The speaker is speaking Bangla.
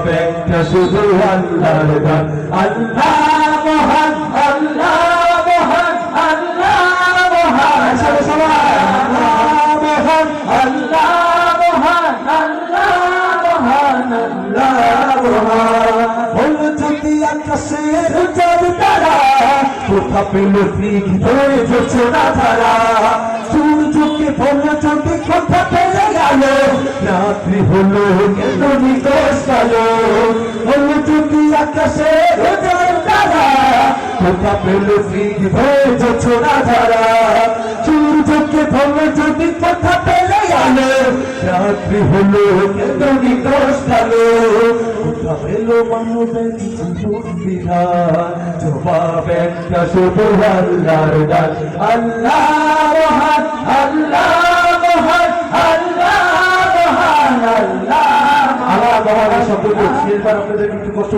জবাব একটা শুধু আল্লাহর দান। আল্লাহ মহান আল্লাহ মহান আল্লাহ মহান। সবাই আল্লাহ মহান আল্লাহ মহান আল্লাহ মহান আল্লাহ মহান। হল যদি আকাশের চাঁদ তারা, কোথা পেল রাত্রি হলো, কেন নিকশ কোথা পেল স্নিগ্ধ যোচনা ধারা সূর্যকে বলল যদি কোথা পেলে গেল রাত্রি হলো কেন নিকশ কালো পেল মানবের জবাব একটা শুধু আল্লাহর দান। আল্লাহ মহান আল্লাহ মহান আল্লাহ মহান আল্লাহ আল্লাহ মহান শব্দটি শেষবার আপনাদের একটু কষ্ট